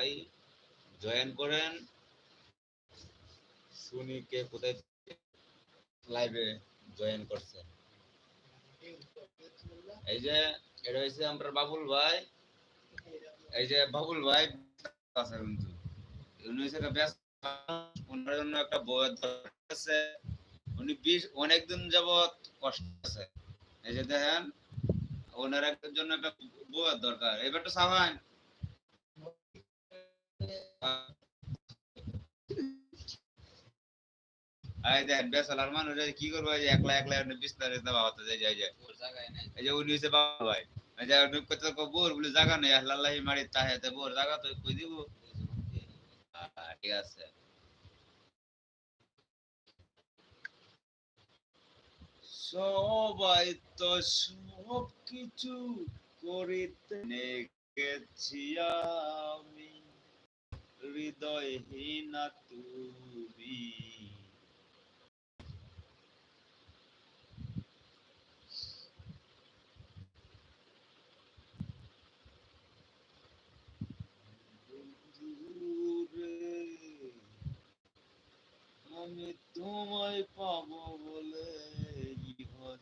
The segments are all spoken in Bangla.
সবাই জয়েন করেন। শুনি কে কোথায় লাইভে জয়েন করছে। এই যে, এটা হচ্ছে আমরা বাবুল ভাই। এই যে বাবুল ভাই আছে কিন্তু উনি ব্যস্ত ওনার জন্য একটা দরকার আছে উনি বিশ যাবত কষ্ট আছে। এই যে দেখেন, ওনার একটার জন্য একটা বইয়ের দরকার। এবার তো সাবান আই দেখেন বেসালার মানুষ কি করব যে একলা একলা বিস্তারে বাবাতে যায় যায় যায় এই যে উনি হচ্ছে বাবা ভাই বোর বলে জায়গা নেই আল্লাহ মারি তাহেতে বোর জায়গা তো কই দিব? ঠিক আছে। সবাই তো সব কিছু করিতে গেছি আমি। হৃদয়হীনা তুমি। আমি তোমায় পাবো বলে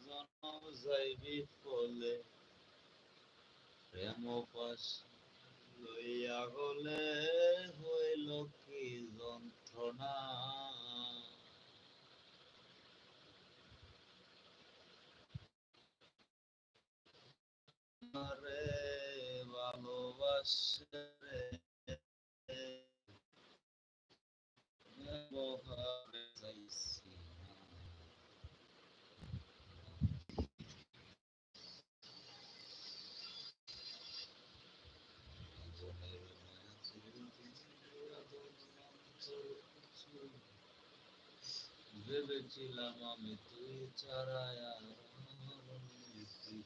জনম যাইবি ফলে প্রেম পাশ লইয়া গলে হইল কি যন্ত্রণা। রে ভালোবাসে ভেবেছিলাম আমি তুই ছাড়া আর মরণ নীতি